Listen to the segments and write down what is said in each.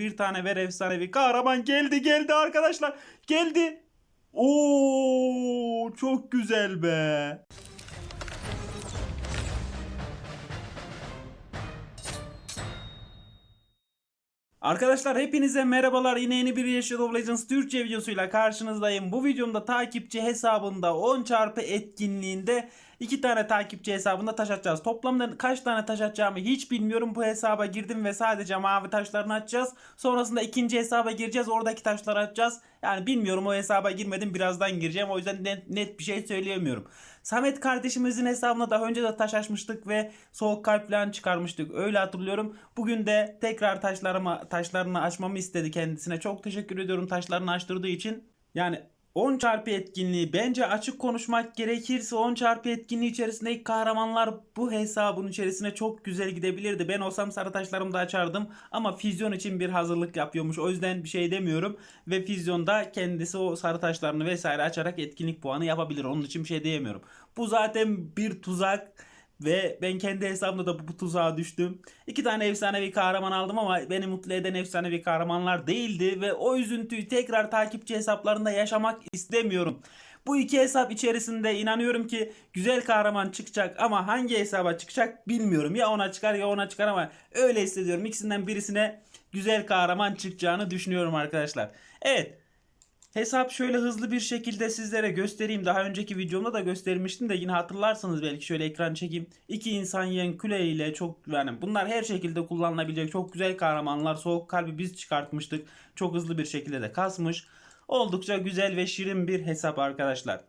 bir tane ver efsanevi kahraman geldi geldi arkadaşlar. Geldi. Oo çok güzel be. Arkadaşlar hepinize merhabalar. Yine yeni bir Yeşil of Legends Türkçe videosuyla karşınızdayım. Bu videomda takipçi hesabında 10 çarpı etkinliğinde 2 tane takipçi hesabında taş atacağız. Toplamda kaç tane taş atacağımı hiç bilmiyorum. Bu hesaba girdim ve sadece mavi taşlarını atacağız. Sonrasında ikinci hesaba gireceğiz. Oradaki taşları atacağız. Yani bilmiyorum o hesaba girmedim. Birazdan gireceğim. O yüzden net, net bir şey söyleyemiyorum. Samet kardeşimizin hesabına daha önce de taş açmıştık ve soğuk kalp falan çıkarmıştık. Öyle hatırlıyorum. Bugün de tekrar taşlarımı taşlarını açmamı istedi kendisine. Çok teşekkür ediyorum taşlarını açtırdığı için. Yani 10 çarpı etkinliği bence açık konuşmak gerekirse 10 çarpı etkinliği içerisindeki kahramanlar bu hesabın içerisine çok güzel gidebilirdi. Ben olsam sarı taşlarımı da açardım ama füzyon için bir hazırlık yapıyormuş. O yüzden bir şey demiyorum ve füzyonda kendisi o sarı taşlarını vesaire açarak etkinlik puanı yapabilir. Onun için bir şey diyemiyorum. Bu zaten bir tuzak. Ve ben kendi hesabımda da bu tuzağa düştüm. İki tane efsanevi kahraman aldım ama beni mutlu eden efsanevi kahramanlar değildi. Ve o üzüntüyü tekrar takipçi hesaplarında yaşamak istemiyorum. Bu iki hesap içerisinde inanıyorum ki güzel kahraman çıkacak ama hangi hesaba çıkacak bilmiyorum. Ya ona çıkar ya ona çıkar ama öyle hissediyorum. İkisinden birisine güzel kahraman çıkacağını düşünüyorum arkadaşlar. Evet Hesap şöyle hızlı bir şekilde sizlere göstereyim. Daha önceki videomda da göstermiştim de yine hatırlarsanız belki şöyle ekran çekeyim. İki insan yen küle çok yani bunlar her şekilde kullanılabilecek çok güzel kahramanlar. Soğuk kalbi biz çıkartmıştık. Çok hızlı bir şekilde de kasmış. Oldukça güzel ve şirin bir hesap arkadaşlar.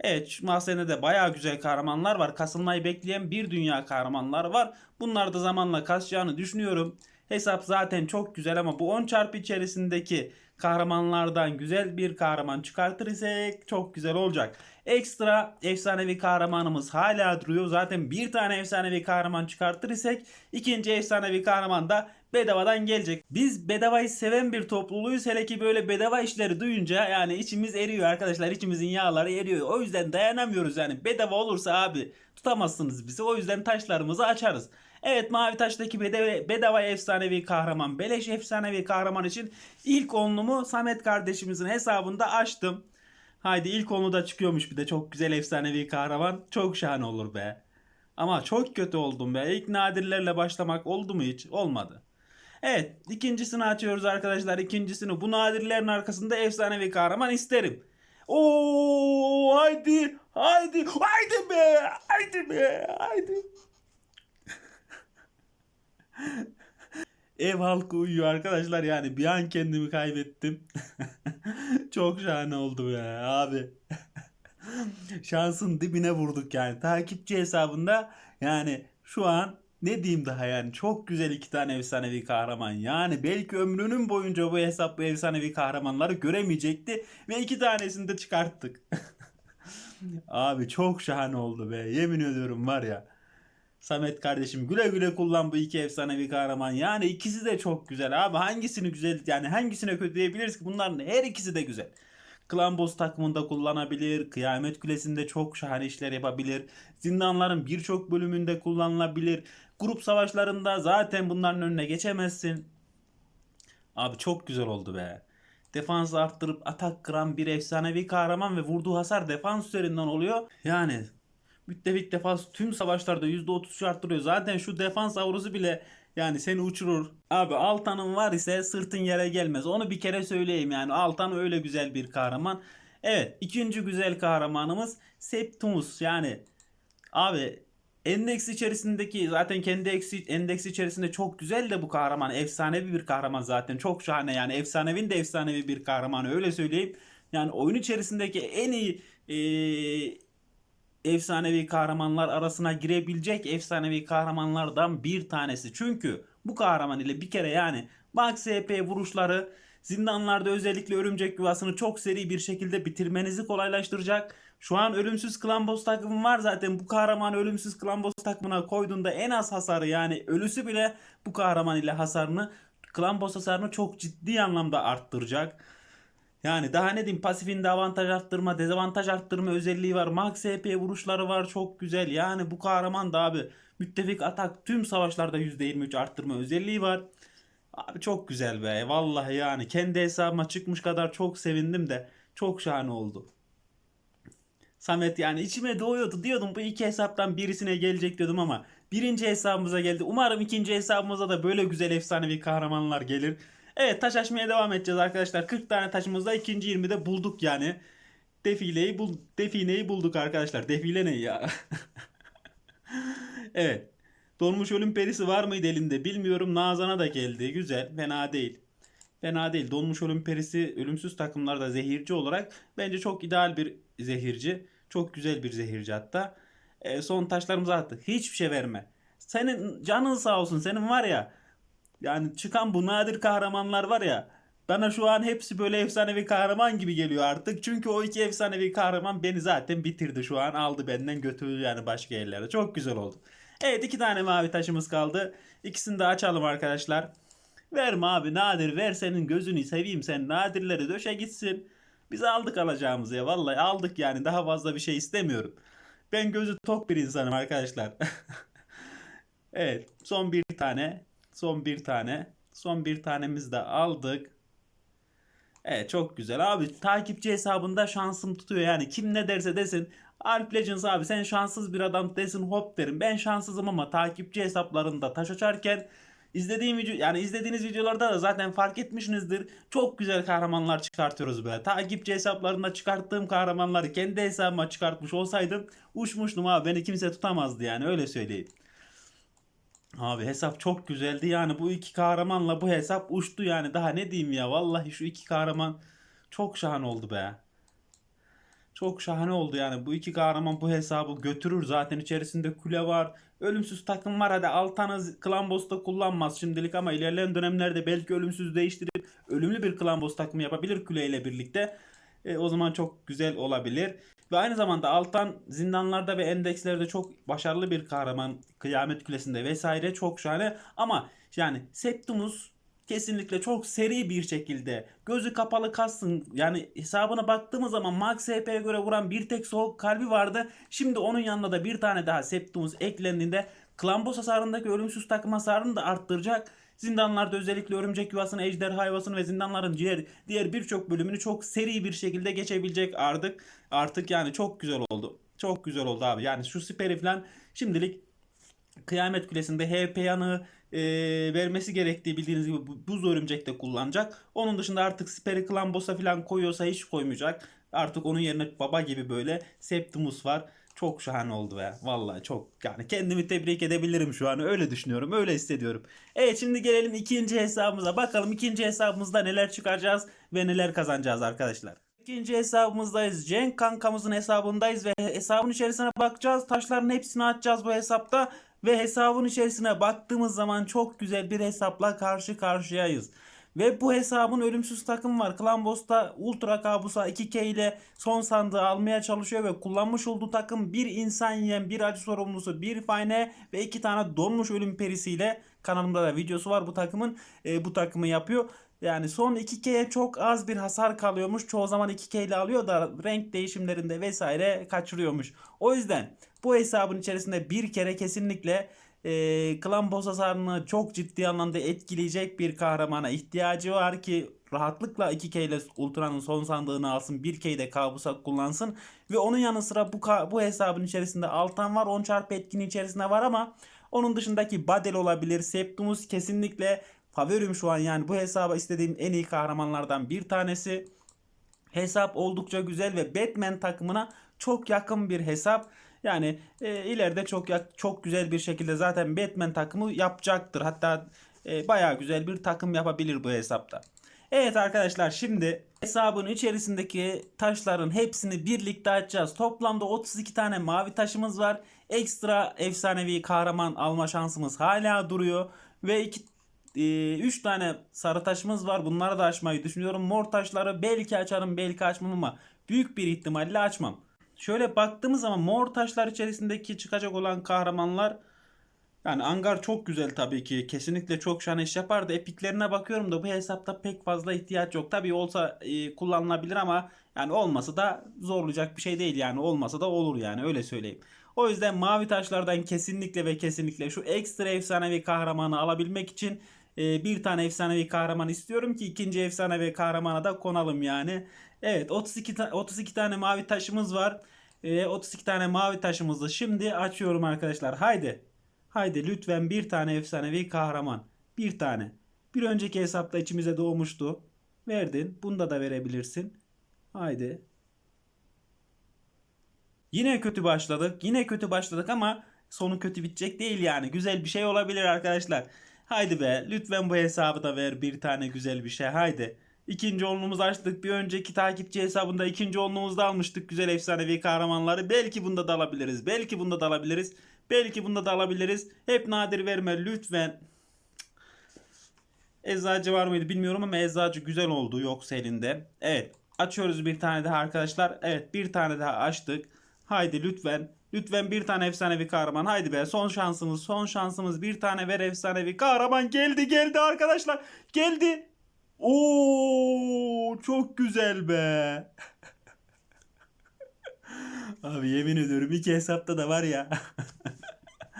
Evet şu mahzende de baya güzel kahramanlar var. Kasılmayı bekleyen bir dünya kahramanlar var. Bunlar da zamanla kasacağını düşünüyorum. Hesap zaten çok güzel ama bu 10 çarpı içerisindeki kahramanlardan güzel bir kahraman çıkartır isek çok güzel olacak. Ekstra efsanevi kahramanımız hala duruyor. Zaten bir tane efsanevi kahraman çıkartır isek ikinci efsanevi kahraman da bedavadan gelecek. Biz bedavayı seven bir topluluğuyuz. Hele ki böyle bedava işleri duyunca yani içimiz eriyor arkadaşlar. İçimizin yağları eriyor. O yüzden dayanamıyoruz yani. Bedava olursa abi tutamazsınız bizi. O yüzden taşlarımızı açarız. Evet Mavi Taş'taki bedava, bedava efsanevi kahraman, beleş efsanevi kahraman için ilk onlumu Samet kardeşimizin hesabında açtım. Haydi ilk onlu da çıkıyormuş bir de çok güzel efsanevi kahraman. Çok şahane olur be. Ama çok kötü oldum be. İlk nadirlerle başlamak oldu mu hiç? Olmadı. Evet ikincisini açıyoruz arkadaşlar. İkincisini bu nadirlerin arkasında efsanevi kahraman isterim. Oo haydi haydi haydi be haydi be haydi. Ev halkı uyuyor arkadaşlar yani bir an kendimi kaybettim. Çok şahane oldu be abi. Şansın dibine vurduk yani. Takipçi hesabında yani şu an ne diyeyim daha yani çok güzel iki tane efsanevi kahraman. Yani belki ömrünün boyunca bu hesap bu efsanevi kahramanları göremeyecekti ve iki tanesini de çıkarttık. Abi çok şahane oldu be. Yemin ediyorum var ya. Samet kardeşim güle güle kullan bu iki efsanevi kahraman. Yani ikisi de çok güzel abi. Hangisini güzel yani hangisine kötü diyebiliriz ki bunların her ikisi de güzel. Klan Boss takımında kullanabilir. Kıyamet Kulesi'nde çok şahane işler yapabilir. Zindanların birçok bölümünde kullanılabilir. Grup savaşlarında zaten bunların önüne geçemezsin. Abi çok güzel oldu be. Defans arttırıp atak kıran bir efsanevi kahraman ve vurduğu hasar defans üzerinden oluyor. Yani müttefik defans tüm savaşlarda %30 arttırıyor. Zaten şu defans avrusu bile yani seni uçurur. Abi Altan'ın var ise sırtın yere gelmez. Onu bir kere söyleyeyim yani. Altan öyle güzel bir kahraman. Evet ikinci güzel kahramanımız Septimus yani abi endeks içerisindeki zaten kendi eksi, endeks içerisinde çok güzel de bu kahraman efsanevi bir kahraman zaten çok şahane yani efsanevin de efsanevi bir kahraman öyle söyleyeyim. Yani oyun içerisindeki en iyi efsanevi kahramanlar arasına girebilecek efsanevi kahramanlardan bir tanesi. Çünkü bu kahraman ile bir kere yani Max SP vuruşları zindanlarda özellikle örümcek yuvasını çok seri bir şekilde bitirmenizi kolaylaştıracak. Şu an ölümsüz klan boss takımı var zaten bu kahraman ölümsüz klan boss takımına koyduğunda en az hasarı yani ölüsü bile bu kahraman ile hasarını klan boss hasarını çok ciddi anlamda arttıracak. Yani daha ne diyeyim pasifinde avantaj arttırma, dezavantaj arttırma özelliği var. Max SP vuruşları var çok güzel. Yani bu kahraman da abi müttefik atak tüm savaşlarda %23 arttırma özelliği var. Abi çok güzel be. Vallahi yani kendi hesabıma çıkmış kadar çok sevindim de çok şahane oldu. Samet yani içime doğuyordu diyordum bu iki hesaptan birisine gelecek diyordum ama birinci hesabımıza geldi. Umarım ikinci hesabımıza da böyle güzel efsanevi kahramanlar gelir. Evet taş açmaya devam edeceğiz arkadaşlar. 40 tane taşımızda ikinci 20'de bulduk yani. Defileyi bul defineyi bulduk arkadaşlar. Defile ne ya? evet. Donmuş ölüm perisi var mıydı elinde bilmiyorum. Nazan'a da geldi. Güzel. Fena değil. Fena değil. Donmuş ölüm perisi ölümsüz takımlarda zehirci olarak bence çok ideal bir zehirci. Çok güzel bir zehirci hatta. E, son taşlarımızı attı. Hiçbir şey verme. Senin canın sağ olsun. Senin var ya yani çıkan bu nadir kahramanlar var ya bana şu an hepsi böyle efsanevi kahraman gibi geliyor artık. Çünkü o iki efsanevi kahraman beni zaten bitirdi şu an. Aldı benden götürdü yani başka yerlere. Çok güzel oldu. Evet iki tane mavi taşımız kaldı. İkisini de açalım arkadaşlar. Verme abi nadir ver senin gözünü seveyim sen nadirleri döşe gitsin. Biz aldık alacağımızı ya vallahi aldık yani daha fazla bir şey istemiyorum. Ben gözü tok bir insanım arkadaşlar. evet son bir tane son bir tane. Son bir tanemizi de aldık. Evet çok güzel. Abi takipçi hesabında şansım tutuyor. Yani kim ne derse desin Alp Legends abi sen şanssız bir adam desin hop derim. Ben şanssızım ama takipçi hesaplarında taş açarken izlediğim video yani izlediğiniz videolarda da zaten fark etmişsinizdir. Çok güzel kahramanlar çıkartıyoruz böyle takipçi hesaplarında çıkarttığım kahramanları kendi hesabıma çıkartmış olsaydım uçmuştum abi. Beni kimse tutamazdı yani öyle söyleyeyim. Abi hesap çok güzeldi yani bu iki kahramanla bu hesap uçtu yani daha ne diyeyim ya vallahi şu iki kahraman çok şahane oldu be. Çok şahane oldu yani bu iki kahraman bu hesabı götürür zaten içerisinde kule var. Ölümsüz takım var hadi Altan'ı Klambos'ta kullanmaz şimdilik ama ilerleyen dönemlerde belki ölümsüz değiştirip ölümlü bir Klambos takımı yapabilir kuleyle birlikte. E, o zaman çok güzel olabilir. Ve aynı zamanda Altan zindanlarda ve endekslerde çok başarılı bir kahraman. Kıyamet Kulesi'nde vesaire çok şahane. Ama yani Septimus kesinlikle çok seri bir şekilde gözü kapalı kalsın. Yani hesabına baktığımız zaman Max HP'ye göre vuran bir tek soğuk kalbi vardı. Şimdi onun yanında da bir tane daha Septimus eklendiğinde Klambos hasarındaki ölümsüz takım hasarını da arttıracak. Zindanlarda özellikle örümcek yuvasını, ejderha yuvasını ve zindanların diğer, diğer birçok bölümünü çok seri bir şekilde geçebilecek artık. Artık yani çok güzel oldu. Çok güzel oldu abi. Yani şu siperi falan şimdilik Kıyamet Kulesi'nde HP yanığı e, vermesi gerektiği bildiğiniz gibi bu- buz örümcekte kullanacak. Onun dışında artık Siperi Klambos'a falan koyuyorsa hiç koymayacak. Artık onun yerine baba gibi böyle Septimus var. Çok şahane oldu ya. Vallahi çok yani kendimi tebrik edebilirim şu an. Öyle düşünüyorum. Öyle hissediyorum. Evet şimdi gelelim ikinci hesabımıza. Bakalım ikinci hesabımızda neler çıkaracağız ve neler kazanacağız arkadaşlar. İkinci hesabımızdayız. Cenk kankamızın hesabındayız ve hesabın içerisine bakacağız. Taşların hepsini açacağız bu hesapta. Ve hesabın içerisine baktığımız zaman çok güzel bir hesapla karşı karşıyayız. Ve bu hesabın ölümsüz takım var. Klambos'ta Ultra Kabusa 2K ile son sandığı almaya çalışıyor ve kullanmış olduğu takım bir insan yiyen, bir acı sorumlusu, bir fayne ve iki tane donmuş ölüm perisiyle kanalımda da videosu var bu takımın. E, bu takımı yapıyor. Yani son 2K'ye çok az bir hasar kalıyormuş. Çoğu zaman 2K ile alıyor da renk değişimlerinde vesaire kaçırıyormuş. O yüzden bu hesabın içerisinde bir kere kesinlikle e, klan boss hasarını çok ciddi anlamda etkileyecek bir kahramana ihtiyacı var ki rahatlıkla 2K ile Ultra'nın son sandığını alsın 1K de kabusa kullansın ve onun yanı sıra bu, bu hesabın içerisinde Altan var 10 çarpı etkinin içerisinde var ama onun dışındaki Badel olabilir Septimus kesinlikle favorim şu an yani bu hesaba istediğim en iyi kahramanlardan bir tanesi. Hesap oldukça güzel ve Batman takımına çok yakın bir hesap. Yani e, ileride çok çok güzel bir şekilde zaten Batman takımı yapacaktır. Hatta e, bayağı güzel bir takım yapabilir bu hesapta. Evet arkadaşlar şimdi hesabın içerisindeki taşların hepsini birlikte açacağız. Toplamda 32 tane mavi taşımız var. Ekstra efsanevi kahraman alma şansımız hala duruyor. Ve iki 3 tane sarı taşımız var. Bunları da açmayı düşünüyorum. Mor taşları belki açarım belki açmam ama büyük bir ihtimalle açmam. Şöyle baktığımız zaman mor taşlar içerisindeki çıkacak olan kahramanlar yani Angar çok güzel tabii ki. Kesinlikle çok şahane iş yapardı. Epiklerine bakıyorum da bu hesapta pek fazla ihtiyaç yok. Tabii olsa e, kullanılabilir ama yani olması da zorlayacak bir şey değil yani. Olmasa da olur yani öyle söyleyeyim. O yüzden mavi taşlardan kesinlikle ve kesinlikle şu ekstra efsanevi kahramanı alabilmek için e, bir tane efsanevi kahraman istiyorum ki ikinci efsanevi kahramana da konalım yani. Evet 32 ta- 32 tane mavi taşımız var. E, 32 tane mavi taşımızı şimdi açıyorum arkadaşlar. Haydi. Haydi lütfen bir tane efsanevi kahraman. Bir tane. Bir önceki hesapta içimize doğmuştu. Verdin. Bunda da verebilirsin. Haydi. Yine kötü başladık. Yine kötü başladık ama sonu kötü bitecek değil yani. Güzel bir şey olabilir arkadaşlar. Haydi be. Lütfen bu hesabı da ver bir tane güzel bir şey. Haydi. İkinci onluğumuzu açtık. Bir önceki takipçi hesabında ikinci onluğumuzda almıştık güzel efsanevi kahramanları. Belki bunda da alabiliriz. Belki bunda da alabiliriz. Belki bunda da alabiliriz. Hep nadir verme lütfen. Eczacı var mıydı bilmiyorum ama eczacı güzel oldu yoksa elinde. Evet açıyoruz bir tane daha arkadaşlar. Evet bir tane daha açtık. Haydi lütfen. Lütfen bir tane efsanevi kahraman. Haydi be son şansımız son şansımız bir tane ver efsanevi kahraman. Geldi geldi arkadaşlar. Geldi. Oo çok güzel be. Abi yemin ediyorum iki hesapta da var ya.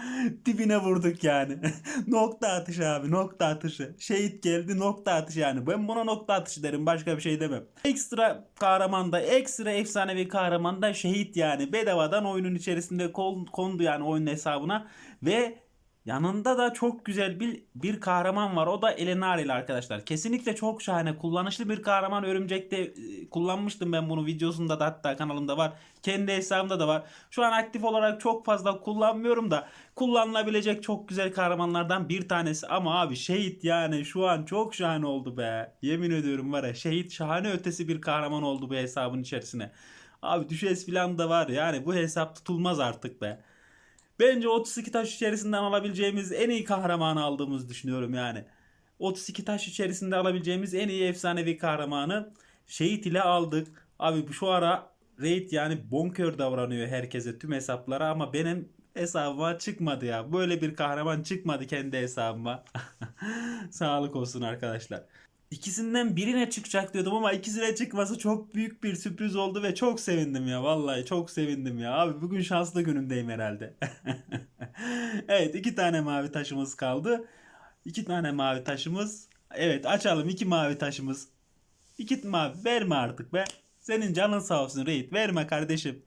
Dibine vurduk yani. nokta atışı abi nokta atışı. Şehit geldi nokta atışı yani. Ben buna nokta atışı derim başka bir şey demem. Ekstra kahramanda ekstra efsanevi kahramanda şehit yani. Bedavadan oyunun içerisinde kondu yani oyunun hesabına. Ve yanında da çok güzel bir, bir kahraman var. O da Elenaril arkadaşlar. Kesinlikle çok şahane kullanışlı bir kahraman. Örümcek'te e, kullanmıştım ben bunu videosunda da hatta kanalımda var. Kendi hesabımda da var. Şu an aktif olarak çok fazla kullanmıyorum da kullanılabilecek çok güzel kahramanlardan bir tanesi. Ama abi şehit yani şu an çok şahane oldu be. Yemin ediyorum var ya şehit şahane ötesi bir kahraman oldu bu hesabın içerisine. Abi düşes falan da var yani bu hesap tutulmaz artık be. Bence 32 taş içerisinden alabileceğimiz en iyi kahramanı aldığımızı düşünüyorum yani. 32 taş içerisinde alabileceğimiz en iyi efsanevi kahramanı Şehit ile aldık. Abi şu ara raid yani bonkör davranıyor herkese tüm hesaplara ama benim hesabıma çıkmadı ya. Böyle bir kahraman çıkmadı kendi hesabıma. Sağlık olsun arkadaşlar. İkisinden birine çıkacak diyordum ama ikisine çıkması çok büyük bir sürpriz oldu ve çok sevindim ya. Vallahi çok sevindim ya. Abi bugün şanslı günümdeyim herhalde. evet iki tane mavi taşımız kaldı. İki tane mavi taşımız. Evet açalım iki mavi taşımız. İki mavi verme artık be. Senin canın sağ olsun Reis. Verme kardeşim.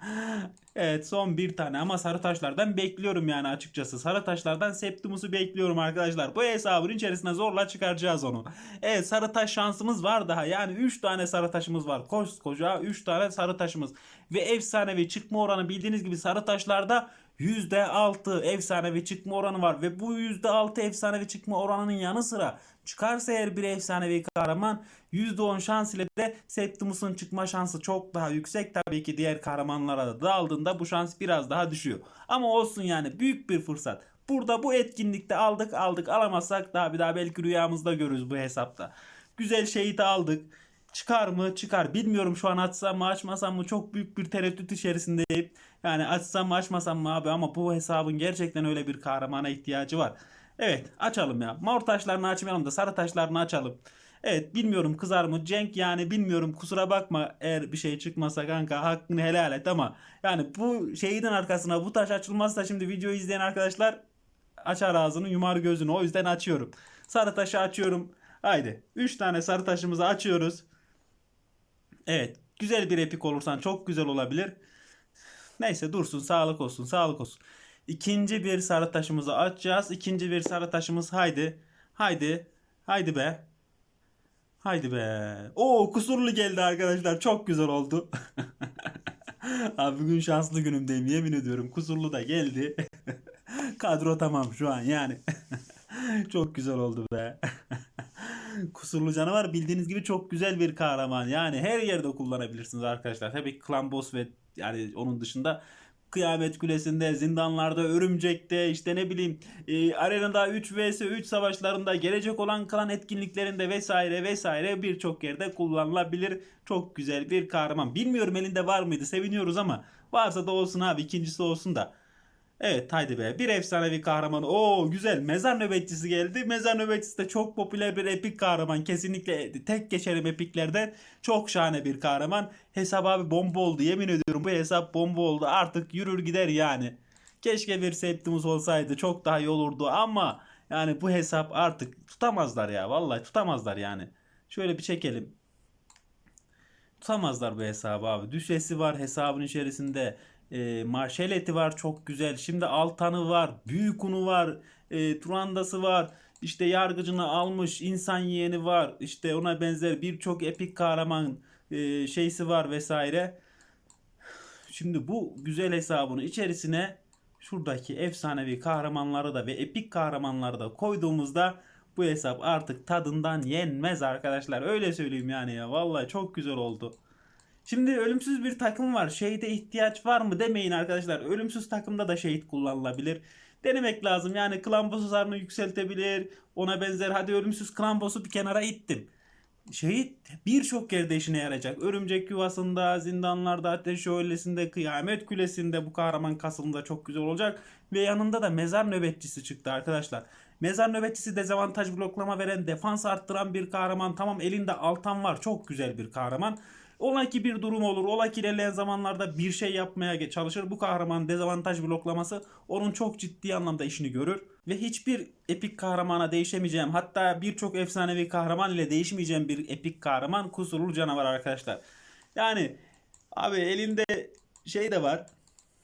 evet son bir tane ama sarı taşlardan bekliyorum yani açıkçası. Sarı taşlardan Septimus'u bekliyorum arkadaşlar. Bu hesabın içerisine zorla çıkaracağız onu. Evet sarı taş şansımız var daha. Yani 3 tane sarı taşımız var. Koskoca 3 tane sarı taşımız. Ve efsanevi çıkma oranı bildiğiniz gibi sarı taşlarda %6 efsanevi çıkma oranı var. Ve bu %6 efsanevi çıkma oranının yanı sıra çıkarsa eğer bir efsanevi kahraman %10 şans ile de Septimus'un çıkma şansı çok daha yüksek. Tabii ki diğer kahramanlara da dağıldığında bu şans biraz daha düşüyor. Ama olsun yani büyük bir fırsat. Burada bu etkinlikte aldık aldık alamazsak daha bir daha belki rüyamızda görürüz bu hesapta. Güzel şehit aldık. Çıkar mı? Çıkar. Bilmiyorum şu an açsam mı açmasam mı çok büyük bir tereddüt içerisindeyim. Yani açsam mı açmasam mı abi ama bu hesabın gerçekten öyle bir kahramana ihtiyacı var. Evet açalım ya. Mor taşlarını açmayalım da sarı taşlarını açalım. Evet bilmiyorum kızar mı Cenk yani bilmiyorum kusura bakma eğer bir şey çıkmasa kanka hakkını helal et ama yani bu şeyin arkasına bu taş açılmazsa şimdi videoyu izleyen arkadaşlar açar ağzını yumar gözünü o yüzden açıyorum. Sarı taşı açıyorum. Haydi 3 tane sarı taşımızı açıyoruz. Evet güzel bir epik olursan çok güzel olabilir. Neyse dursun sağlık olsun sağlık olsun. İkinci bir sarı taşımızı açacağız. İkinci bir sarı taşımız haydi. Haydi. Haydi be. Haydi be. Oo kusurlu geldi arkadaşlar. Çok güzel oldu. Abi bugün şanslı günümdeyim yemin ediyorum. Kusurlu da geldi. Kadro tamam şu an yani. çok güzel oldu be. Kusurlu canavar bildiğiniz gibi çok güzel bir kahraman. Yani her yerde kullanabilirsiniz arkadaşlar. Tabii ki Clan Boss ve yani onun dışında Kıyamet Kulesi'nde, zindanlarda, örümcekte, işte ne bileyim e, arenada 3 vs 3 savaşlarında, gelecek olan kalan etkinliklerinde vesaire vesaire birçok yerde kullanılabilir. Çok güzel bir kahraman. Bilmiyorum elinde var mıydı seviniyoruz ama varsa da olsun abi ikincisi olsun da. Evet haydi be bir efsanevi kahraman. Oo güzel mezar nöbetçisi geldi. Mezar nöbetçisi de çok popüler bir epik kahraman. Kesinlikle tek geçerim epiklerden. Çok şahane bir kahraman. Hesap abi bomba oldu yemin ediyorum bu hesap bomba oldu. Artık yürür gider yani. Keşke bir Septimus olsaydı çok daha iyi olurdu ama Yani bu hesap artık tutamazlar ya. Vallahi tutamazlar yani. Şöyle bir çekelim. Tutamazlar bu hesabı abi. Düşesi var hesabın içerisinde. E, Marşeleti var çok güzel. Şimdi Altan'ı var. Büyükunu var. E, Turandası var. İşte yargıcını almış. insan yeğeni var. İşte ona benzer birçok epik kahraman e, şeysi var vesaire. Şimdi bu güzel hesabın içerisine şuradaki efsanevi kahramanları da ve epik kahramanları da koyduğumuzda bu hesap artık tadından yenmez arkadaşlar. Öyle söyleyeyim yani ya. Vallahi çok güzel oldu. Şimdi ölümsüz bir takım var. Şehide ihtiyaç var mı demeyin arkadaşlar. Ölümsüz takımda da şehit kullanılabilir. Denemek lazım. Yani klan hasarını yükseltebilir. Ona benzer hadi ölümsüz klan bir kenara ittim. Şehit birçok yerde işine yarayacak. Örümcek yuvasında, zindanlarda, ateş şövalesinde, kıyamet kulesinde bu kahraman kasılında çok güzel olacak. Ve yanında da mezar nöbetçisi çıktı arkadaşlar. Mezar nöbetçisi dezavantaj bloklama veren, defans arttıran bir kahraman. Tamam elinde altan var. Çok güzel bir kahraman. Ola ki bir durum olur. Ola ki ilerleyen zamanlarda bir şey yapmaya çalışır. Bu kahraman dezavantaj bloklaması onun çok ciddi anlamda işini görür. Ve hiçbir epik kahramana değişemeyeceğim. Hatta birçok efsanevi kahraman ile değişmeyeceğim bir epik kahraman kusurlu canavar arkadaşlar. Yani abi elinde şey de var.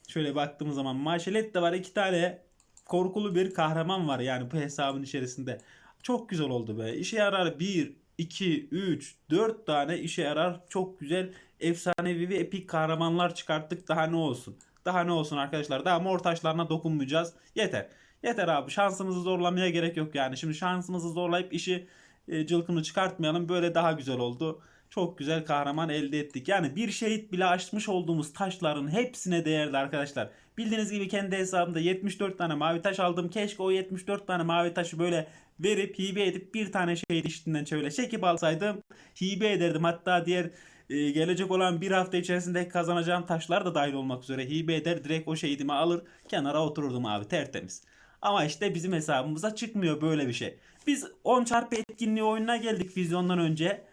Şöyle baktığımız zaman maşelet de var. iki tane korkulu bir kahraman var yani bu hesabın içerisinde. Çok güzel oldu be. İşe yarar 1, 2, 3, 4 tane işe yarar. Çok güzel efsanevi ve epik kahramanlar çıkarttık. Daha ne olsun? Daha ne olsun arkadaşlar? Daha mor taşlarına dokunmayacağız. Yeter. Yeter abi. Şansımızı zorlamaya gerek yok yani. Şimdi şansımızı zorlayıp işi e, cılkını çıkartmayalım. Böyle daha güzel oldu. Çok güzel kahraman elde ettik. Yani bir şehit bile açmış olduğumuz taşların hepsine değerli arkadaşlar. Bildiğiniz gibi kendi hesabımda 74 tane mavi taş aldım. Keşke o 74 tane mavi taşı böyle verip hibe edip bir tane şehit işinden şöyle çekip alsaydım. Hibe ederdim. Hatta diğer e, gelecek olan bir hafta içerisinde kazanacağım taşlar da dahil olmak üzere hibe eder. Direkt o şehidimi alır kenara otururdum abi tertemiz. Ama işte bizim hesabımıza çıkmıyor böyle bir şey. Biz 10 çarpı etkinliği oyununa geldik vizyondan önce.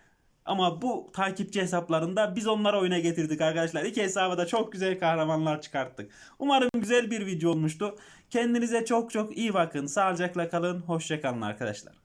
Ama bu takipçi hesaplarında biz onları oyuna getirdik arkadaşlar. İki hesaba da çok güzel kahramanlar çıkarttık. Umarım güzel bir video olmuştu. Kendinize çok çok iyi bakın. Sağlıcakla kalın. Hoşçakalın arkadaşlar.